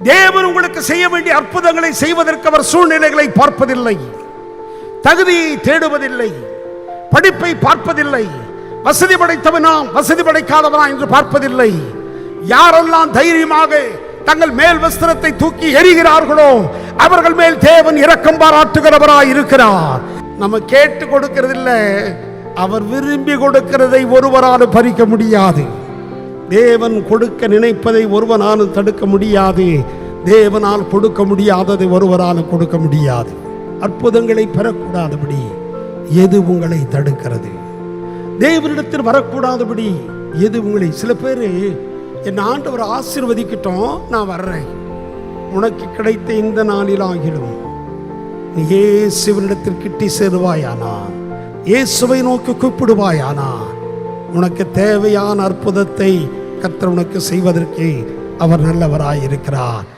தேவன் உங்களுக்கு செய்ய வேண்டிய அற்புதங்களை செய்வதற்கு அவர் சூழ்நிலைகளை பார்ப்பதில்லை. தகுதியை தேடுவதில்லை. படிப்பை பார்ப்பதில்லை. வசதி படைத்தவனா வசதி படைக்காதவனா என்று பார்ப்பதில்லை. யாரெல்லாம் தைரியமாக தங்கள் மேல் வஸ்திரத்தை தூக்கி எறிகிறார்களோ அவர்கள் மேல் தேவன் இரக்கம் பாராட்டுகிறவராய் இருக்கிறார். நம்ம கேட்டு கொடுக்கிறதில்ல. அவர் விரும்பி கொடுக்கிறதை ஒருவரால் பறிக்க முடியாது. தேவன் கொடுக்க நினைப்பதை ஒருவனாலும் தடுக்க முடியாது. தேவனால் கொடுக்க முடியாததை ஒருவராலும் கொடுக்க முடியாது. அற்புதங்களை பெறக்கூடாதபடி எது உங்களை தடுக்கிறது? தேவனிடத்தில் வரக்கூடாதபடி எது உங்களை? சில பேர் என் ஆண்டவர் ஆசிர்வதிக்கிட்டோம் நான் வர்றேன். உனக்கு கிடைத்த இந்த நாளில் ஆகிடும் நீ இயேசுவனிடத்தில் கிட்டி சேருவாயானா இயேசுவை நோக்கி கூப்பிடுவாயானா உனக்கு தேவையான அற்புதத்தை கர்த்தர் உனக்கு செய்வதற்கு அவர் நல்லவராயிருக்கிறார்.